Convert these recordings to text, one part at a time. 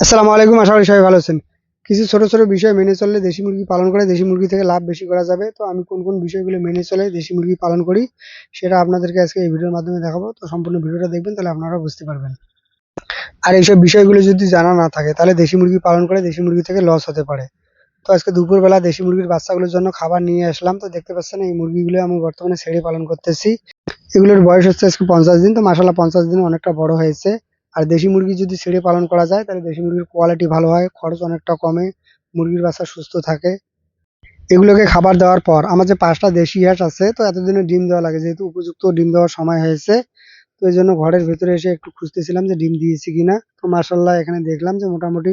আসসালামু আলাইকুম, আশা করি সবাই ভালো আছেন। কিছু ছোট ছোট বিষয় মেনে চললে দেশি মুরগি পালন করে, দেশি মুরগি থেকে লাভ বেশি করা যাবে। তো আমি কোন কোন বিষয়গুলো মেনে চলে দেশি মুরগি পালন করি, সেটা আপনাদেরকে আজকে এই ভিডিওর মাধ্যমে দেখাবো। তো সম্পূর্ণ ভিডিওটা দেখবেন, তাহলে আপনারা বুঝতে পারবেন। আর এইসব বিষয়গুলো যদি জানা না থাকে, তাহলে দেশি মুরগি পালন করে দেশি মুরগি থেকে লস হতে পারে। তো আজকে দুপুরবেলা দেশি মুরগির বাচ্চাগুলোর জন্য খাবার নিয়ে আসলাম। তো দেখতে পাচ্ছেন, এই মুরগিগুলো আমি বর্তমানে ছেড়ে পালন করতেছি। এগুলোর বয়স হচ্ছে আজকে পঞ্চাশ দিন, তো মাসাল্লাহ পঞ্চাশ দিন অনেকটা বড় হয়েছে। আর দেশি মুরগি যদি ছেড়ে পালন করা যায়, তাহলে দেশি মুরগির কোয়ালিটি ভালো হয়, খরচ অনেকটা কমে, মুরগির বাচ্চা সুস্থ থাকে। এগুলোকে খাবার দেওয়ার পর, আমার যে পাঁচটা দেশি হাঁস আছে, তো এতদিনে ডিম দেওয়া লাগে, যেহেতু উপযুক্ত ডিম দেওয়ার সময় হয়েছে, তো এই জন্য ঘরের ভেতরে এসে একটু খুঁজতেছিলাম যে ডিম দিয়েছি কিনা। তো মাসাল্লাহ এখানে দেখলাম যে মোটামুটি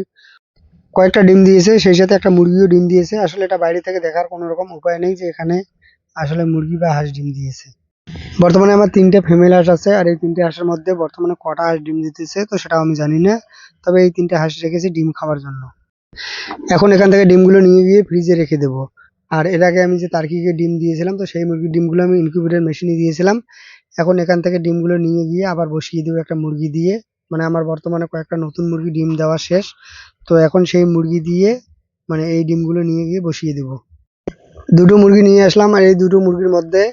কয়েকটা ডিম দিয়েছে, সেই সাথে একটা মুরগিও ডিম দিয়েছে। আসলে এটা বাইরে থেকে দেখার কোনো রকম উপায় নেই যে এখানে আসলে মুরগি বা হাঁস ডিম দিয়েছে। বর্তমানে আমার তিনটে ফিমেল হাঁস আছে, আর এই তিনটে হাঁসের মধ্যে বর্তমানে কটা হাঁস ডিম দিতেছে তো সেটাও আমি জানি না। তবে এই তিনটে হাঁস রেখেছি ডিম খাওয়ার জন্য। এখন এখান থেকে ডিমগুলো নিয়ে গিয়ে ফ্রিজে রেখে দেবো। আর এর আগে আমি যে তার্কিকে ডিম দিয়েছিলাম, তো সেই মুরগির ডিমগুলো আমি ইনকিউবেটর মেশিনে দিয়েছিলাম। এখন এখান থেকে ডিমগুলো নিয়ে গিয়ে আবার বসিয়ে দেবো একটা মুরগি দিয়ে। মানে আমার বর্তমানে কয়েকটা নতুন মুরগি ডিম দেওয়া শেষ। তো এখন সেই মুরগি দিয়ে মানে এই ডিমগুলো নিয়ে গিয়ে বসিয়ে দেবো। দুটো মুরগি নিয়ে আসলাম, আর এই দুটো মুরগির মধ্যে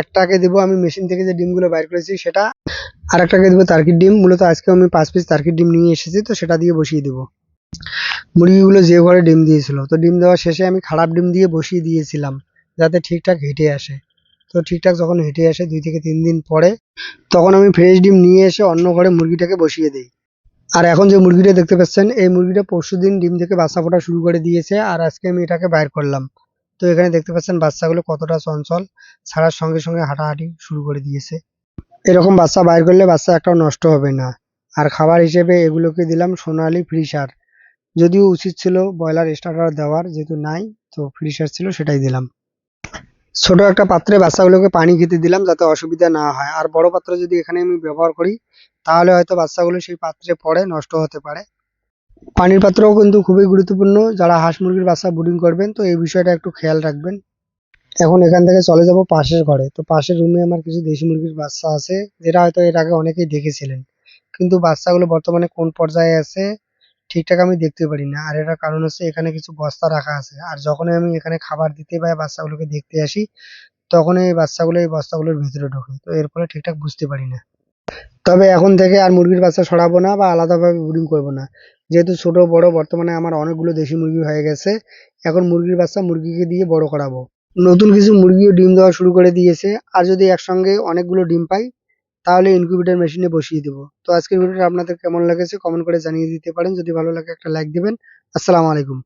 একটাকে দেবো আমি মেশিন থেকে যে ডিমগুলো বাইর করেছি সেটা আর একটাকে দেবো তার্কির ডিম। মূলত আজকে আমি পাঁচ পিস তার্কির ডিম নিয়ে এসেছি, তো সেটা দিয়ে বসিয়ে দেবো। মুরগিগুলো যে ঘরে ডিম দিয়েছিল, তো ডিম দেওয়ার শেষে আমি খারাপ ডিম দিয়ে বসিয়ে দিয়েছিলাম, যাতে ঠিকঠাক হেঁটে আসে। তো ঠিকঠাক যখন হেঁটে আসে দুই থেকে তিন দিন পরে, তখন আমি ফ্রেশ ডিম নিয়ে এসে অন্য ঘরে মুরগিটাকে বসিয়ে দিই। আর এখন যে মুরগিটা দেখতে পাচ্ছেন, এই মুরগিটা পরশু দিন ডিম থেকে বাচ্চা ফোটা শুরু করে দিয়েছে, আর আজকে আমি এটাকে বাইর করলাম। তো এখানে দেখতে পাচ্ছেন বাচ্চাগুলো কতটা চঞ্চল, ছাড়ার সঙ্গে সঙ্গে হাঁটাহাঁটি শুরু করে দিয়েছে। এরকম বাচ্চা বাইর করলে বাচ্চা একটাও নষ্ট হবে না। আর খাবার হিসেবে এগুলোকে দিলাম সোনালি ফ্রিসার। যদিও উচিত ছিল ব্রয়লার স্টার্টার দেওয়ার, যেহেতু নাই, তো ফ্রিসার ছিল সেটাই দিলাম। ছোট একটা পাত্রে বাচ্চাগুলোকে পানি খেতে দিলাম যাতে অসুবিধা না হয়। আর বড় পাত্র যদি এখানে আমি ব্যবহার করি, তাহলে হয়তো বাচ্চাগুলো সেই পাত্রে পড়ে, নষ্ট হতে পারে। পানির পাত্রও কিন্তু খুবই গুরুত্বপূর্ণ। যারা হাঁস মুরগির বাচ্চা ব্রুডিং করবেন, তো এই বিষয়টা একটু খেয়াল রাখবেন। এখন এখান থেকে চলে যাব পাশের ঘরে। তো পাশের রুমে আমার কিছু দেশি মুরগির বাচ্চা আছে, যেটা হয়তো এর আগে অনেকেই দেখেছিলেন। কিন্তু বাচ্চাগুলো বর্তমানে কোন পর্যায়ে আছে, ঠিকঠাক আমি দেখতে পারি না। আর এটার কারণ হচ্ছে এখানে কিছু বস্তা রাখা আছে। আর যখনই আমি এখানে খাবার দিতে বা বাচ্চাগুলোকে দেখতে আসি তখন এই বাচ্চাগুলো এই বস্তাগুলোর ভিতরে ঢোকে। তো এর ফলে ঠিকঠাক বুঝতে পারি না। তবে এখন থেকে আর মুরগির বাচ্চা সরাবো না বা আলাদাভাবে ব্রিডিং করব না। যেহেতু ছোট, বড়, বর্তমানে আমার অনেকগুলো দেশি মুরগি হয়ে গেছে, এখন মুরগির বাচ্চা মুরগিকে দিয়ে বড় করাবো। নতুন কিছু মুরগিও ডিম দেওয়া শুরু করে দিয়েছে, আর যদি একসঙ্গে অনেকগুলো ডিম পাই, তাহলে ইনকিউবেটার মেশিনে বসিয়ে দেবো। তো আজকের ভিডিওটা আপনাদের কেমন লেগেছে কমেন্ট করে জানিয়ে দিতে পারেন। যদি ভালো লাগে একটা লাইক দিবেন। আসসালামু আলাইকুম।